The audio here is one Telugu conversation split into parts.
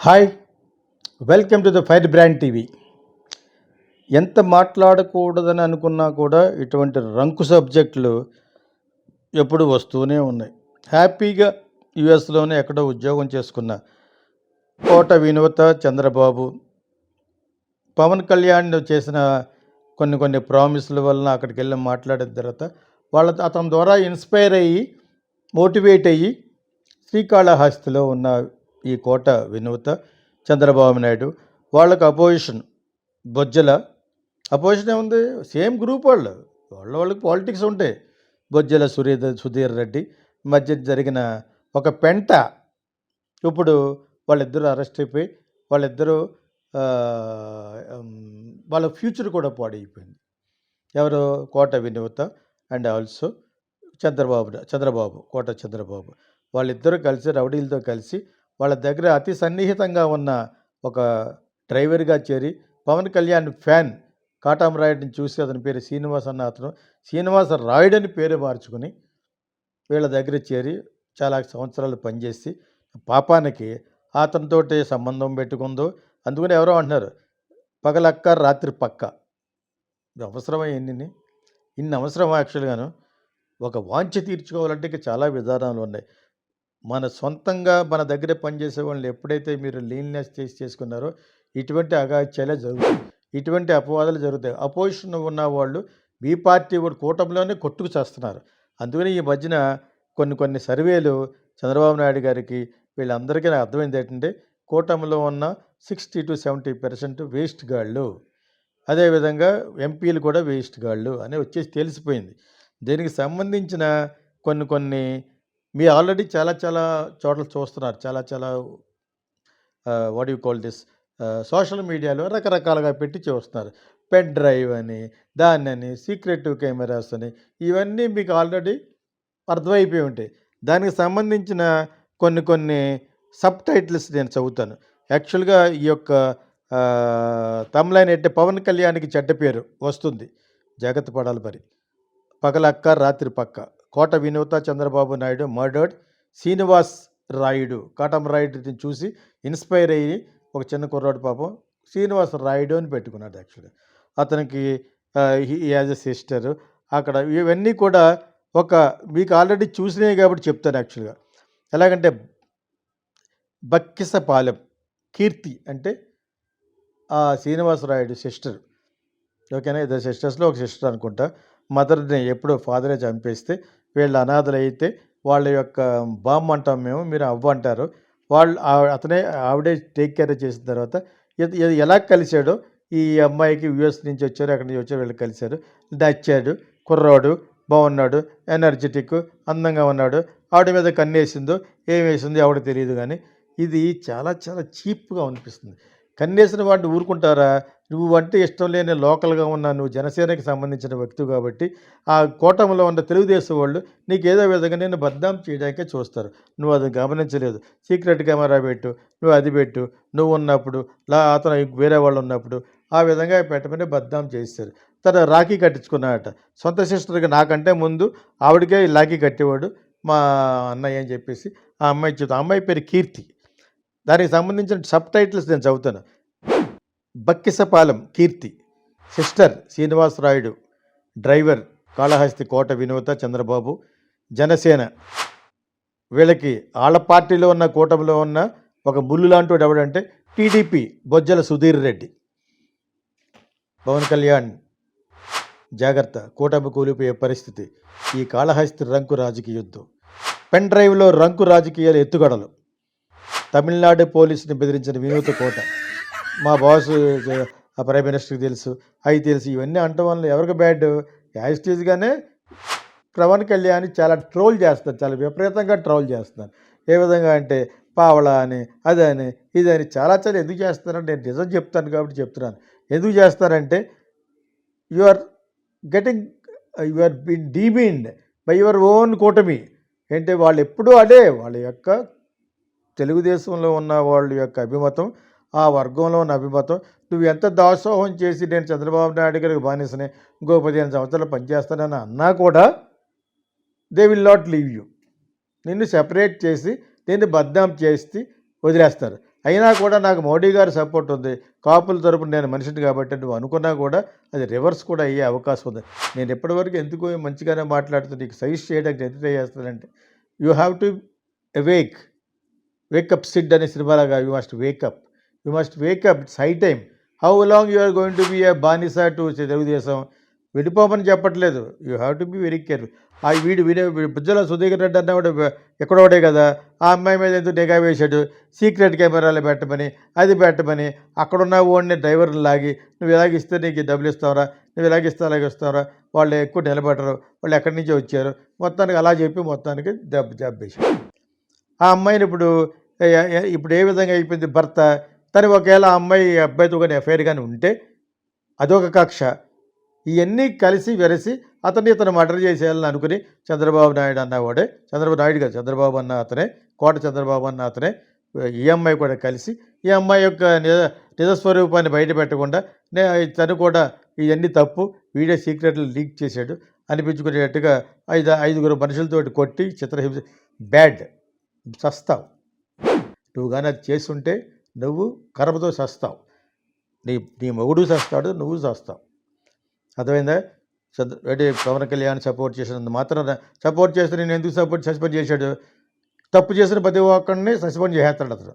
Hi welcome to the fire brand TV. ఎంత మాట్లాడకూడదని అనుకున్నా కూడా ఇటువంటి రంకు సబ్జెక్టులు ఎప్పుడు వస్తూనే ఉన్నాయి. హ్యాపీగా యుఎస్లోనే ఎక్కడో ఉద్యోగం చేసుకున్న కోట వినోత చంద్రబాబు పవన్ కళ్యాణ్ చేసిన కొన్ని కొన్ని ప్రామిస్ల వలన అక్కడికి వెళ్ళి మాట్లాడిన తర్వాత వాళ్ళ అతని ద్వారా ఇన్స్పైర్ అయ్యి మోటివేట్ అయ్యి శ్రీకాళహస్తిలో ఉన్న ఈ కోట వినూత చంద్రబాబు నాయుడు వాళ్ళకు అపోజిషన్ బొజ్జల అపోజిషన్ ఏముంది? సేమ్ గ్రూప్ వాళ్ళు. వాళ్ళ వాళ్ళకి పాలిటిక్స్ ఉంటాయి. బొజ్జల సుధీర్ సుధీర్ రెడ్డి మధ్య జరిగిన ఒక పెంట. ఇప్పుడు వాళ్ళిద్దరూ అరెస్ట్ అయిపోయి వాళ్ళిద్దరూ వాళ్ళ ఫ్యూచర్ కూడా పాడైపోయింది. ఎవరు? Kota Vinutha and also Chandrababu Chandrababu Kota Chandrababu. వాళ్ళిద్దరూ కలిసి రౌడీలతో కలిసి వాళ్ళ దగ్గర అతి సన్నిహితంగా ఉన్న ఒక డ్రైవర్గా చేరి పవన్ కళ్యాణ్ ఫ్యాన్ కాటాం రాయుడిని చూసి అతని పేరు శ్రీనివాస్ అన్న అతను. శ్రీనివాస రాయుడు అని పేరు మార్చుకుని వీళ్ళ దగ్గర చేరి చాలా సంవత్సరాలు పనిచేసి పాపానికి అతనితోటి సంబంధం పెట్టుకుందో అందుకని ఎవరో అంటున్నారు పగలక్క రాత్రి పక్క. ఇది అవసరమా ఎన్ని ఇన్ని అవసరం యాక్చువల్గాను? ఒక వాంఛ తీర్చుకోవాలంటే ఇంకా చాలా విధానాలు ఉన్నాయి. మన సొంతంగా మన దగ్గర పనిచేసే వాళ్ళని ఎప్పుడైతే మీరు లీన్నెస్ చేసి చేసుకున్నారో ఇటువంటి అగాత్యాలే జరుగుతాయి. ఇటువంటి అపవాదాలు జరుగుతాయి. అపోజిషన్ ఉన్న వాళ్ళు మీ పార్టీ కూటమిలోనే కొట్టుకు చేస్తున్నారు. అందుకని ఈ మధ్యన కొన్ని కొన్ని సర్వేలు చంద్రబాబు నాయుడు గారికి వీళ్ళందరికీ నాకు అర్థమైంది ఏంటంటే కూటమిలో ఉన్న sixty two seventy percent waste గాళ్ళు. అదేవిధంగా ఎంపీలు కూడా వేస్ట్ గాళ్ళు అని వచ్చేసి తెలిసిపోయింది. దీనికి సంబంధించిన కొన్ని కొన్ని మీ ఆల్రెడీ చాలా చాలా చోట్ల చూస్తున్నారు. చాలా చాలా what you call this social మీడియాలో రకరకాలుగా పెట్టి చూస్తున్నారు. పెన్ డ్రైవ్ అని దాన్ని సీక్రెటివ్ కెమెరాస్ అని ఇవన్నీ మీకు ఆల్రెడీ అర్థమైపోయి ఉంటాయి. దానికి సంబంధించిన కొన్ని కొన్ని సబ్ టైటిల్స్ నేను చదువుతాను. యాక్చువల్గా ఈ యొక్క తమ్లైన్ అంటే పవన్ కళ్యాణ్కి చెడ్డ పేరు వస్తుంది. జాగ్రత్త పడాలి మరి. పగలక్క రాత్రి పక్క. కోట వినూత చంద్రబాబు నాయుడు మర్డర్డ్ శ్రీనివాస్ రాయుడు. కాటం రాయుడిని చూసి ఇన్స్పైర్ అయ్యి ఒక చిన్న కుర్రాడు పాపం శ్రీనివాస్ రాయుడు అని పెట్టుకున్నాడు యాక్చువల్గా. అతనికి యాజ్ ఎ సిస్టర్ అక్కడ ఇవన్నీ కూడా ఒక మీకు ఆల్రెడీ చూసినాయి కాబట్టి చెప్తాను యాక్చువల్గా. ఎలాగంటే బక్కిసపాలెం కీర్తి అంటే ఆ శ్రీనివాసరాయుడు సిస్టర్ ఓకేనా? ఇద్దరు సిస్టర్స్లో ఒక సిస్టర్ అనుకుంటా. మదర్ని ఎప్పుడో ఫాదరే చంపేస్తే వీళ్ళు అనాథలు అయితే వాళ్ళ యొక్క బామ్మ అంటాం మేము మీరు అవ్వ అంటారు వాళ్ళు ఆ- అతనే ఆవిడే టేక్ కేర్ చేసిన తర్వాత ఎలా కలిశాడో ఈ అమ్మాయికి యుఎస్ నుంచి వచ్చారు అక్కడి నుంచి వచ్చారు వీళ్ళు కలిశారు. నచ్చాడు కుర్రాడు బాగున్నాడు ఎనర్జెటిక్ అందంగా ఉన్నాడు. ఆవిడ మీద కన్నేసిందో ఏం వేసిందో ఆవిడ తెలియదు కానీ ఇది చాలా చాలా చీప్గా అనిపిస్తుంది. కన్నేసిన వాడిని ఊరుకుంటారా? నువ్వు అంటే ఇష్టం లేని లోకల్గా ఉన్న నువ్వు జనసేనకి సంబంధించిన వ్యక్తి కాబట్టి ఆ కూటమిలో ఉన్న తెలుగుదేశం వాళ్ళు నీకు ఏదో విధంగా నేను బద్నాం చేయడానికే చూస్తారు. నువ్వు అది గమనించలేదు. సీక్రెట్ కెమెరా పెట్టు నువ్వు అది పెట్టు నువ్వు ఉన్నప్పుడు లా అతను వేరే వాళ్ళు ఉన్నప్పుడు ఆ విధంగా పెట్టమని బద్నాం చేస్తారు తన రాఖీ కట్టించుకున్నాడట. సొంత సిస్టర్కి నాకంటే ముందు ఆవిడకే లాఖీ కట్టేవాడు మా అన్నయ్య అని చెప్పేసి ఆ అమ్మాయి చూద్దాం అమ్మాయి పేరు కీర్తి. దానికి సంబంధించిన సబ్ టైటిల్స్ నేను చదువుతాను. బక్కిసపాలెం కీర్తి సిస్టర్ శ్రీనివాసరాయుడు డ్రైవర్ కాళహస్తి కోట వినోత చంద్రబాబు జనసేన వీళ్ళకి వాళ్ళ పార్టీలో ఉన్న కూటమిలో ఉన్న ఒక ముళ్ళు లాంటి వాడు ఎవడంటే టీడీపీ బొజ్జల సుధీర్ రెడ్డి. పవన్ కళ్యాణ్ జాగ్రత్త కూటమి కూలిపోయే పరిస్థితి. ఈ కాళహస్తి రంకు రాజకీయ యుద్ధం. పెన్ డ్రైవ్లో రంకు రాజకీయాలు ఎత్తుగడలు. తమిళనాడు పోలీసుని బెదిరించిన వినూత కోట. మా బాస్ ఆ ప్రైమ్ మినిస్టర్కి తెలుసు అవి తెలుసు ఇవన్నీ అంటం వల్ల ఎవరికి బ్యాడ్ యాజిటీజ్గానే పవన్ కళ్యాణ్ చాలా ట్రోల్ చేస్తారు చాలా విపరీతంగా ట్రోల్ చేస్తున్నారు. ఏ విధంగా అంటే పావళ అని అదని ఇదని చాలా చాలా ఎందుకు చేస్తున్నారంటే నేను నిజం చెప్తాను కాబట్టి చెప్తున్నాను. ఎందుకు చేస్తారంటే you are getting you are been demeaned by your own కూటమి. అంటే వాళ్ళు ఎప్పుడూ అదే వాళ్ళ యొక్క తెలుగుదేశంలో ఉన్న వాళ్ళ యొక్క అభిమతం ఆ వర్గంలో ఉన్న అభిమతం. నువ్వు ఎంత దాసోహం చేసి నేను చంద్రబాబు నాయుడు గారికి బానిసని ఇంకో పదిహేను సంవత్సరాలు పనిచేస్తానని అన్నా కూడా they will not leave you నిన్ను సెపరేట్ చేసి నిన్ను బద్నాం చేసి వదిలేస్తారు. అయినా కూడా నాకు మోడీ గారి సపోర్ట్ ఉంది. కాపుల తరపున నేను మనిషిని కాబట్టి నువ్వు అనుకున్నా కూడా అది రివర్స్ కూడా అయ్యే అవకాశం ఉంది. నేను ఎప్పటివరకు ఎందుకు మంచిగానే మాట్లాడుతూ నీకు సజెస్ట్ చేయడానికి ఎంత చేస్తానంటే you have to awake wake up Sid అనే సినిమాలాగా you must wake up you must wake up it's high time how long you are going to be a బానిసా to Telugudesam విడిపోమని చెప్పట్లేదు. You have to be very careful ఆ వీడు వీడే బుజ్జల సుధీకర్ రెడ్డి అన్నవాడు ఎక్కడోడే కదా ఆ అమ్మాయి మీద ఎందుకు నిఘా వేశాడు? సీక్రెట్ కెమెరాలు పెట్టమని అది పెట్టమని అక్కడున్న ఓడిని డ్రైవర్ని లాగి నువ్వు ఇలాగిస్తే నీకు డబ్బులు ఇస్తావరా? నువ్వు ఇలాగిస్తే అలాగే ఇస్తావరా? వాళ్ళు ఎక్కువ నిలబెట్టరు వాళ్ళు ఎక్కడి నుంచి వచ్చారు. మొత్తానికి అలా చెప్పి మొత్తానికి దెబ్బ దెబ్బేశాడు ఆ అమ్మాయిని ఇప్పుడు ఇప్పుడు ఏ విధంగా అయిపోయింది భర్త? తను ఒకవేళ ఆ అమ్మాయి అబ్బాయితో కానీ ఎఫ్ఐఆర్ కానీ ఉంటే అదొక కక్ష. ఇవన్నీ కలిసి వెరసి అతన్ని ఇతను మర్డర్ చేసేయాలని అనుకుని చంద్రబాబు నాయుడు అన్నవాడే చంద్రబాబు నాయుడు కాదు చంద్రబాబు అన్న అతనే కోట చంద్రబాబు అన్న అతనే ఈ అమ్మాయి కూడా కలిసి ఈ అమ్మాయి యొక్క నిజ నిజస్వరూపాన్ని బయట పెట్టకుండా నే తను కూడా ఇవన్నీ తప్పు వీడియో సీక్రెట్లు లీక్ చేశాడు అనిపించుకునేటట్టుగా ఐదు ఐదుగురు మనుషులతోటి కొట్టి చిత్రహింస బ్యాడ్ చస్తావు నువ్వు కానీ అది చేస్తుంటే నువ్వు కర్మతో చేస్తావు. నీ నీ మొగుడు చస్తాడు నువ్వు చేస్తావు. అర్థమైందా? చంద్ర పవన్ కళ్యాణ్ సపోర్ట్ చేసినంత మాత్రం సపోర్ట్ చేస్తే నేను ఎందుకు సపోర్ట్ సస్పెండ్ చేశాడు? తప్పు చేసిన ప్రతి ఒక్కరిని సస్పెండ్ చేసేస్తాడు అతను.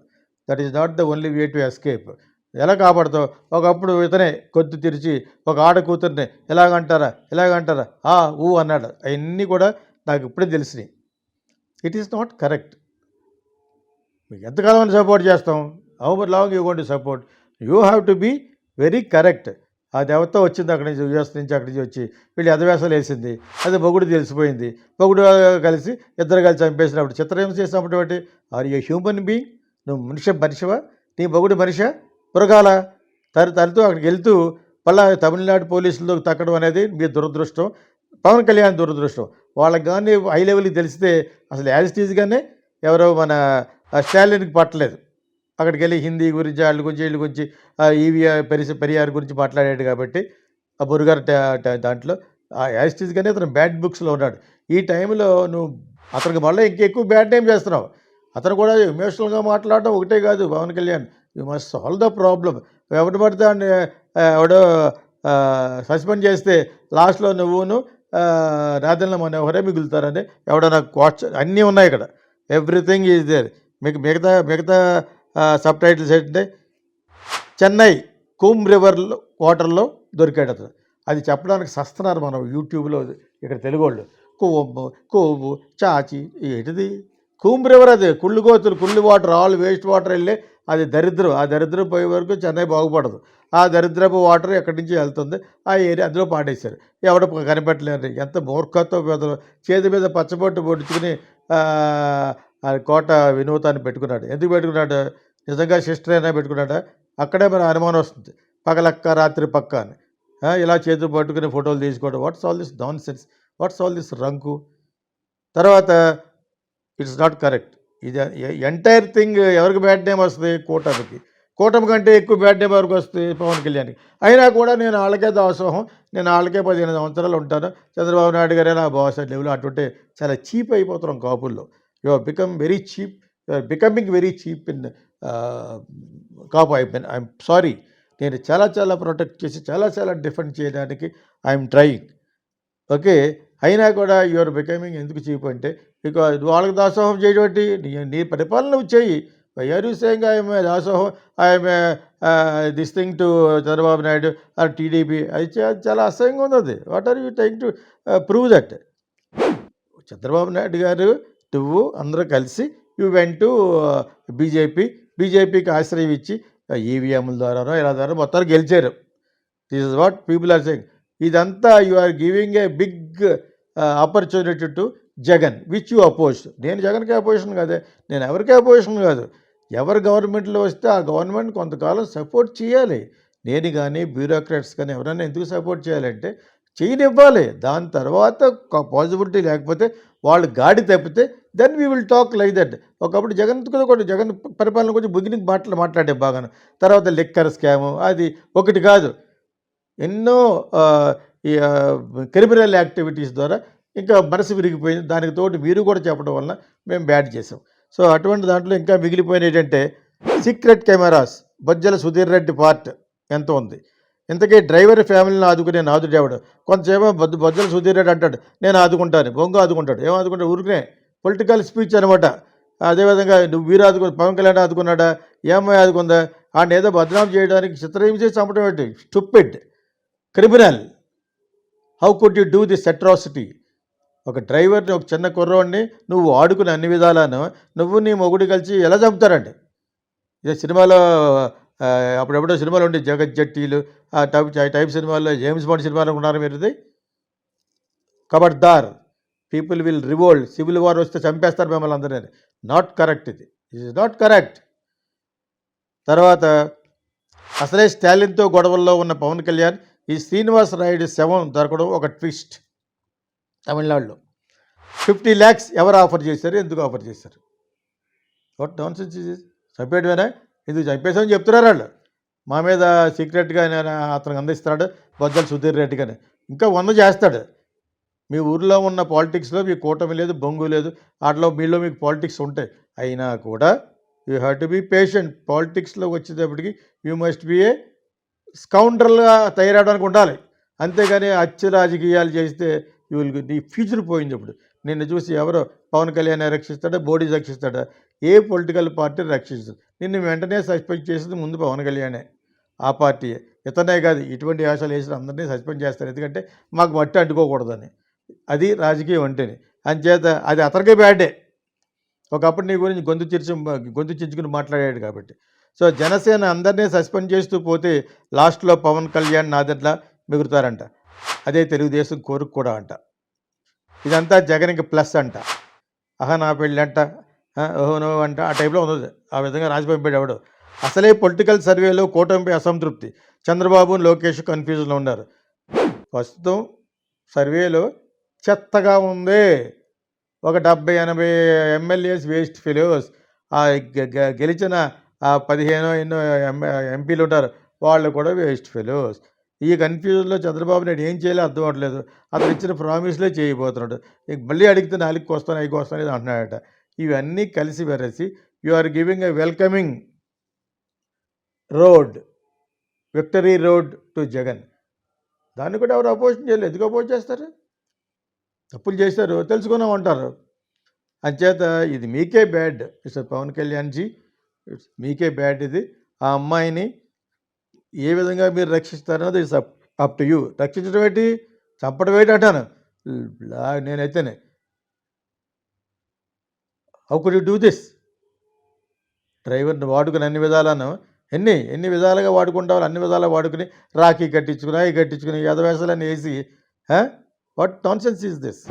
That is not the only way to escape. ఎలా కాపాడుతావు? ఒకప్పుడు ఇతనే కొద్ది తెరిచి ఒక ఆడ కూతుర్ని ఎలాగంటారా? ఎలాగంటారా? ఆ ఊ అన్నాడు. అవన్నీ కూడా నాకు ఇప్పుడే తెలిసినాయి. It is not correct. మీకు ఎంతకాలం సపోర్ట్ చేస్తాం. How long you gonna support you have to be very correct ఆ దేవత వచ్చింది అక్కడి నుంచి యుఎస్ నుంచి అక్కడి నుంచి వచ్చి వీళ్ళు ఎదవేసాలు వేసింది. అది మొగుడు తెలిసిపోయింది. మొగుడు కలిసి ఇద్దరు కలిసి చంపేసినప్పుడు చిత్రహింస చేసినప్పుడు ఒకటి ఆర్ యూ హ్యూమన్ బీయింగ్ నువ్వు మనిషి మనిషివా? నీ మొగుడు మనిషా? పురగాల తరు తరుతూ అక్కడికి వెళ్తూ మళ్ళీ తమిళనాడు పోలీసులతో తక్కడం అనేది మీ దురదృష్టం. పవన్ కళ్యాణ్ దురదృష్టం. వాళ్ళకి కానీ హై లెవెల్కి తెలిస్తే అసలు యాజిటీజ్గానే ఎవరో మన స్టాలిన్కి పట్టలేదు. అక్కడికి వెళ్ళి హిందీ గురించి వాళ్ళ గురించి వీళ్ళ గురించి ఈవీ పెరిసి పెరియార్ గురించి మాట్లాడాడు కాబట్టి ఆ బురుగారు దాంట్లో ఆ యాస్టీస్గానే అతను బ్యాడ్ బుక్స్లో ఉన్నాడు. ఈ టైంలో నువ్వు అతనికి మళ్ళీ ఇంకెక్కువ బ్యాడ్ టైం చేస్తున్నావు. అతను కూడా ఎమోషనల్గా మాట్లాడడం ఒకటే కాదు Pawan Kalyan. You must solve the problem ఎవడు పడితే ఎవడో సస్పెండ్ చేస్తే లాస్ట్లో నువ్వును రాజన్న మనోహరే మిగులుతారని నాకు క్వాస్ అన్నీ ఉన్నాయి ఇక్కడ. Everything is there. మీకు మిగతా మిగతా సబ్ టైటిల్స్ ఏంటంటే చెన్నై కూమ్ రివర్ వాటర్లో దొరికాడు అతను. అది చెప్పడానికి సస్తున్నారు మనం యూట్యూబ్లో ఇక్కడ తెలుగు వాళ్ళు. కొవ్వు కొవ్వు చాచి ఏంటిది? కూమ్ రివర్ అది కుళ్ళు కోతులు కుళ్ళు వాటర్ ఆల్ వేస్ట్ వాటర్ వెళ్ళి అది దరిద్రం. ఆ దరిద్రం పోయే వరకు చెన్నై బాగుపడదు. ఆ దరిద్రపు వాటర్ ఎక్కడి నుంచి వెళ్తుంది? ఆ ఏరియా అందులో పాడేశారు. ఎవడ కనిపెట్టలేరు ఎంత మూర్ఖత్వం మీద చేతి మీద పచ్చబొట్టు పొడుచుకుని కోట వినూతాన్ని పెట్టుకున్నాడు. ఎందుకు పెట్టుకున్నాడు? నిజంగా సిస్టర్ అయినా పెట్టుకున్నాడా? అక్కడే మన అనుమానం వస్తుంది. పగలక్క రాత్రి పక్క అని. ఇలా చేతులు పట్టుకుని ఫోటోలు తీసుకోవడం. What's all this nonsense what's all this రంకు? తర్వాత ఇట్స్ నాట్ కరెక్ట్ ఇది ఎంటైర్ థింగ్ ఎవరికి బ్యాడ్ నేమ్ వస్తుంది? కూటమికి. కూటమి కంటే ఎక్కువ బ్యాడ్ నేమ్ ఎవరికి వస్తుంది? పవన్ కళ్యాణ్కి. అయినా కూడా నేను వాళ్ళకే దాసోహం. నేను వాళ్ళకే పదిహేను సంవత్సరాలు ఉంటాను. చంద్రబాబు నాయుడు గారే నా బాస్ లెవెల్ అటుంటే చాలా చీప్ అయిపోతున్నాం కాపుల్లో. You become very cheap. Becoming very cheap in Kapu అయిపోయిన ఐఎమ్ సారీ నేను చాలా చాలా ప్రొటెక్ట్ చేసి చాలా చాలా డిఫెండ్ చేయడానికి ఐఎమ్ ట్రయింగ్ ఓకే అయినా కూడా యువర్ బికమింగ్ ఎందుకు చీప్ అంటే బికాజ్ వాళ్ళకి దాసోహం చేయటం నీ నీ పరిపాలన నువ్వు చేయి. వైఆర్ సేయింగ్ ఐఎమ్ దాసోహం I'm this thing to Chandrababu Naidu or TDP అది చాలా అసహ్యంగా ఉంది అది. What are you trying to prove that Chandrababu Naidu గారు నువ్వు అందరూ కలిసి యూ వెంట్ టు బీజేపీ బీజేపీకి ఆశ్రయం ఇచ్చి ఈవీఎంల ద్వారానో ఇలా ద్వారా మొత్తాన్ని గెలిచారు. This is what people are saying ఇదంతా you are giving a big opportunity to Jagan which you oppose నేను జగన్కి అపోజిషన్ కాదే. నేను ఎవరికి అపోజిషన్ కాదు. ఎవరు గవర్నమెంట్లో వస్తే ఆ గవర్నమెంట్ కొంతకాలం సపోర్ట్ చేయాలి. నేను కానీ బ్యూరోక్రాట్స్ కానీ ఎవరైనా ఎందుకు సపోర్ట్ చేయాలంటే చేయనివ్వాలి. దాని తర్వాత పాసిబిలిటీ లేకపోతే వాళ్ళు గాడి తప్పితే then we will talk like that ఒకప్పుడు జగన్ కూడా జగన్ పరిపాలన గురించి బుగిని మాటలు మాట్లాడే బాగాను. తర్వాత లిక్కర్ స్కాము అది ఒకటి కాదు. ఎన్నో ఈ క్రిమినల్ యాక్టివిటీస్ ద్వారా ఇంకా మనసు విరిగిపోయింది. దానికి తోటి మీరు కూడా చెప్పడం వలన మేము బ్యాడ్ చేసాం సో అటువంటి దాంట్లో ఇంకా మిగిలిపోయిన ఏంటంటే secret cameras Bojjala Sudheer Reddy part ఎంత ఉంది? ఇంతకీ డ్రైవర్ ఫ్యామిలీని ఆదుకునే నాదుడేవాడు? కొంతసేపు బొజ్జల సుధీర్ రెడ్డి అంటాడు నేను ఆదుకుంటాను బొంగు ఆదుకుంటాడు. ఏం ఆదుకుంటాడు? ఊరికనే పొలిటికల్ స్పీచ్ అనమాట అదేవిధంగా నువ్వు వీరు ఆదుకు పవన్ కళ్యాణ్ ఆదుకున్నాడా ఏమై ఆదుకుందా ఆయన ఏదో బదనాం చేయడానికి చిత్రహింసే చంపడం ఏంటి? Stupid criminal. How could you do this atrocity? ఒక డ్రైవర్ని ఒక చిన్న కుర్రోడిని నువ్వు ఆడుకునే అన్ని విధాలను నువ్వు నీ మొగుడు కలిసి ఎలా చంపుతారండి? ఇదే సినిమాలో అప్పుడెప్పుడో సినిమాలు ఉండే జగత్ జట్టీలు ఆ టైప్ ఆ టైప్ సినిమాల్లో జేమ్స్ బాండ్ సినిమాలు ఉన్నారు మీరు ఇది కబడ్దార్. People will revolt civil war వస్తే చంపేస్తారు మిమ్మల్ని అందరినీ నాట్ కరెక్ట్ ఇది. ఇస్ నాట్ కరెక్ట్ తర్వాత అసలే స్టాలిన్తో గొడవల్లో ఉన్న పవన్ కళ్యాణ్ ఈ శ్రీనివాస్ రాయుడు శవం దొరకడం ఒక ట్విస్ట్ తమిళనాడులో. ఫిఫ్టీ ల్యాక్స్ ఎవరు ఆఫర్ చేశారు ఎందుకు ఆఫర్ చేశారు? వాట్ నాన్ సెన్స్ చంపేయడమేనా? ఎందుకు చంపేసామని చెప్తున్నారు వాళ్ళు. మా మీద సీక్రెట్గా నేను అతనికి అందిస్తున్నాడు బొజ్జల సుధీర్ రెడ్డి కానీ ఇంకా వంద చేస్తాడు. మీ ఊర్లో ఉన్న పాలిటిక్స్లో మీకు కూటమి లేదు బొంగు లేదు. వాటిలో మీలో మీకు పాలిటిక్స్ ఉంటాయి. అయినా కూడా you have to be patient. పాలిటిక్స్లో వచ్చేటప్పటికి యూ మస్ట్ బీ ఏ స్కౌండ్రల్గా తయారవడానికి ఉండాలి. అంతేగాని అచ్చ రాజకీయాలు చేస్తే యూ విల్ నీ ఫ్యూచర్ పోయింది ఇప్పుడు. నిన్ను చూసి ఎవరో పవన్ కళ్యాణ్ రక్షిస్తాడా బోడీ రక్షిస్తాడా? ఏ పొలిటికల్ పార్టీ రక్షిస్తుంది? నిన్ను వెంటనే సస్పెండ్ చేసింది ముందు పవన్ కళ్యాణే. ఆ పార్టీయే. ఇతనే కాదు ఇటువంటి ఆశలు వేసిన అందరినీ సస్పెండ్ చేస్తారు. ఎందుకంటే మాకు మట్టి అంటుకోకూడదని. అది రాజకీయం అంటేనే. అంచేత అది అతనికే బ్యాడే. ఒకప్పుడు నీ గురించి గొంతు చిరిచి గొంతు చించుకుని మాట్లాడాడు కాబట్టి. సో జనసేన అందరినీ సస్పెండ్ చేస్తూ పోతే లాస్ట్లో పవన్ కళ్యాణ్ నాదట్లా మిగులుతారంట అదే తెలుగుదేశం కోరిక కూడా అంట. ఇదంతా జగన్కి ప్లస్ అంట. అహ నా పెళ్ళి అంట ఆ, ఓహో నో అంట. ఆ టైప్లో ఉంది ఆ విధంగా రాజి ఎవడు? అసలే పొలిటికల్ సర్వేలో కూటమిపై అసంతృప్తి. చంద్రబాబు లోకేష్ కన్ఫ్యూజన్లో ఉన్నారు. ప్రస్తుతం సర్వేలో చెత్తగా ఉంది. ఒక డెబ్బై ఎనభై ఎమ్మెల్యేస్ వేస్ట్ ఫెలోస్. ఆ గె- గెలిచిన పదిహేనో పదిహేను ఎన్నో ఎం- ఎంపీలు ఉంటారు. వాళ్ళు కూడా వేస్ట్ ఫెలోస్. ఈ కన్ఫ్యూజన్లో చంద్రబాబు నాయుడు ఏం చేయాలో అర్థం అవ్వట్లేదు. అతను ఇచ్చిన ప్రామిస్లే చేయబోతున్నాడు. మళ్ళీ అడిగితే నాలుగు వస్తాను ఐదు వస్తాను ఇది అంటున్నాడట. ఇవన్నీ కలిసి వెరసి you are giving a welcoming road victory road to Jagan దాన్ని కూడా ఎవరు అపోజిషన్ చేయలేదు. ఎందుకు అపోజ్ చేస్తారు? తప్పులు చేశారు తెలుసుకున్నామంటారు. అంచేత ఇది మీకే bad mister Pawan Kalyanji it's మీకే బ్యాడ్ ఇది. ఆ అమ్మాయిని ఏ విధంగా మీరు రక్షిస్తారన్నది it's up up to you. రక్షించడం ఏంటి? చంపడం ఏంటి అంటాను. లా- నేనైతేనే. How could you do this? డ్రైవర్ని వాడుకుని అన్ని విధాలను ఎన్ని ఎన్ని విధాలుగా వాడుకుంటావు అన్ని విధాలుగా వాడుకుని రాఖీ కట్టించుకుని అవి కట్టించుకుని యథవేషాలన్నీ వేసి what nonsense is this?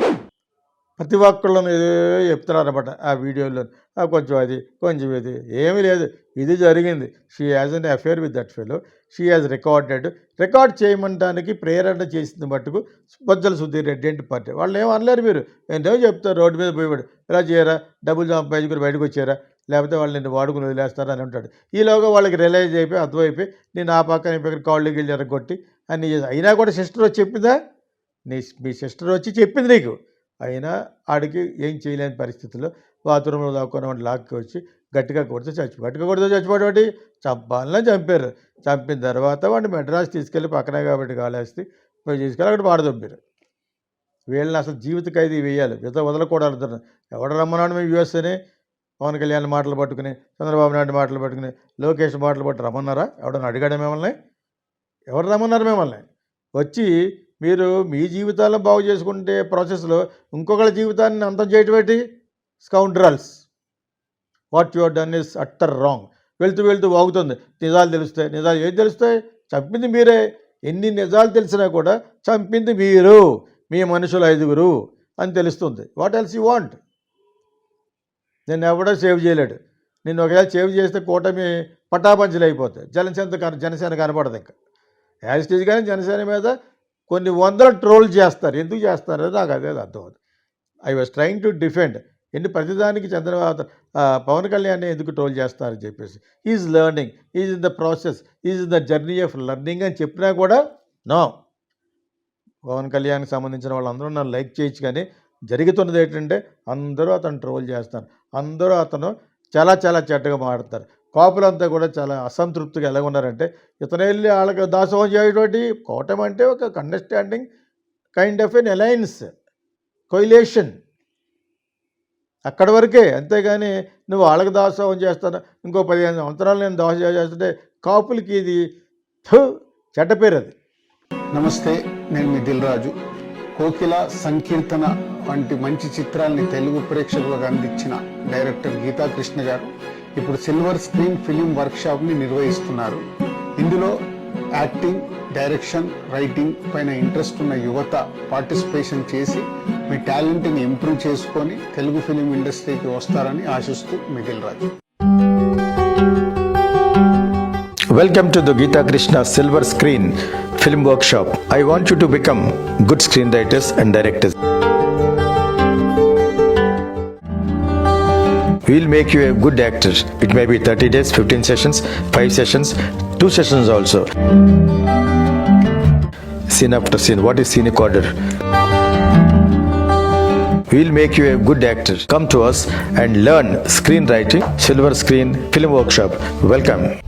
ప్రతి ఒక్కళ్ళను ఏదో చెప్తున్నారు అనమాట ఆ వీడియోలో. "ఆ, కొంచెం అది కొంచెం ఇది. ఏమీ లేదు. ఇది జరిగింది. She has an affair with that fellow she has recorded record చేయమంటానికి ప్రేరణ చేసింది మట్టుకు బొజ్జల సుధీర్ రెడ్డి ఏంటి పార్టీ. వాళ్ళు ఏం అనలేరు మీరు. ఏంటో చెప్తారు. రోడ్డు మీద పోయేవాడు. ఇలా చేయరా. డబ్బులు సంపాదించుకుని బయటకు వచ్చారా? లేకపోతే వాళ్ళు నిన్ను వాడుకుని వదిలేస్తారా? అని ఉంటాడు ఈలోగా వాళ్ళకి రిలైజ్ అయిపోయి అర్థమైపోయి నేను ఆ పక్కన ఈ పక్కన కాళ్ళు గిళ్ళు ఎరగొట్టి అన్ని అయినా కూడా సిస్టర్ వచ్చి చెప్పిందా? నీ మీ సిస్టర్ వచ్చి చెప్పింది నీకు. అయినా ఆడికి ఏం చేయలేని పరిస్థితుల్లో బాత్రూంలో దాక్కున్న వాడిని లాక్కి వచ్చి గట్టిగా కొడితే చచ్చి గట్టిగా కొడితే చచ్చిపోవడం చంపాలని చంపారు. చంపిన తర్వాత వాడిని మెడ్రాస్ తీసుకెళ్ళి పక్కనే కాబట్టి కాలేస్తే పోయి తీసుకెళ్ళి అక్కడ పాడదొబ్బారు వీళ్ళని అసలు జీవిత ఖైదీ వేయాలి. విత వదలకూడదు ఎవడు రమ్మన్నాడు మేము యూఎస్ఏనే? పవన్ కళ్యాణ్ మాటలు పట్టుకుని చంద్రబాబు నాయుడు మాటలు పట్టుకుని లోకేష్ మాటలు పట్టు రమ్మన్నారా? ఎవడన్నా అడిగాడు మిమ్మల్ని? ఎవరు రమ్మన్నారు మిమ్మల్ని? వచ్చి మీరు మీ జీవితాలను బాగు చేసుకుంటే ప్రాసెస్లో ఇంకొకళ్ళ జీవితాన్ని అంతం చేయటం ఏంటి? Scoundrels. What you're done is utter wrong. వెళ్తూ వెళ్తూ వాగుతుంది. నిజాలు తెలుస్తాయి. నిజాలు ఏం తెలుస్తాయి? చంపింది మీరే. ఎన్ని నిజాలు తెలిసినా కూడా చంపింది మీరు. మీ మనుషులు ఐదుగురు అని తెలుస్తుంది. What else you want? నేను ఎవడో సేవ్ చేయలేడు. నేను ఒకవేళ సేవ్ చేస్తే కూటమి పటాపంచలు అయిపోతాయి జనసేన కన జనసేన కనపడదు ఇంకా. యాజిటీజ్ కానీ జనసేన మీద కొన్ని వందల ట్రోల్ చేస్తారు. ఎందుకు చేస్తారు నాకు అదే అర్థం అవుతుంది I was trying to defend. ఎన్ని ప్రతిదానికి చంద్రబాబు పవన్ కళ్యాణ్ ఎందుకు ట్రోల్ చేస్తారని చెప్పేసి. Is learning is in the process is in the journey of learning అని చెప్పినా కూడా నో పవన్ కళ్యాణ్కి సంబంధించిన వాళ్ళందరూ నన్ను లైక్ చేయొచ్చు కానీ జరుగుతున్నది ఏంటంటే అందరూ అతను ట్రోల్ చేస్తారు. అందరూ అతను చాలా చాలా చెడ్డగా మాట్లాడతారు కాపులంతా కూడా చాలా అసంతృప్తిగా ఎలా ఉన్నారంటే ఇతను వెళ్ళి వాళ్ళకి దాసోహం చేయటువంటి కోటం అంటే ఒక understanding kind of an alliance coalition అక్కడి వరకే అంతేగాని నువ్వు వాళ్ళకి దాసోహం చేస్తాను ఇంకో పదిహేను సంవత్సరాలు నేను దాసోహం చేస్తుంటే కాపులకి ఇది థు, చెడ్డ పేరు అది. నమస్తే నేను మీ దిల్ రాజు. కోకిల సంకీర్తన వంటి మంచి చిత్రాల్ని తెలుగు ప్రేక్షకులకు అందించిన డైరెక్టర్ గీతాకృష్ణ గారు. ఇప్పుడు సిల్వర్ స్క్రీన్ ఫిలిం వర్క్షాప్ని నిర్వహిస్తున్నారు. ఇందులో యాక్టింగ్ డైరెక్షన్ రైటింగ్ పైన ఇంట్రెస్ట్ ఉన్న యువత పార్టిసిపేషన్ చేసి మీ టాలెంట్ని ఇంప్రూవ్ చేసుకొని తెలుగు ఫిలిం ఇండస్ట్రీకి వస్తారని ఆశిస్తూ Migil Raju. Welcome to the Geetha Krishna silver screen film workshop I want you to become good screen writers and directors We'll make you a good actor. It may be 30 days, 15 sessions, 5 sessions, 2 sessions also. Scene after scene. What is scenic order? We'll make you a good actor. Come to us and learn screenwriting, Silver Screen Film Workshop. Welcome.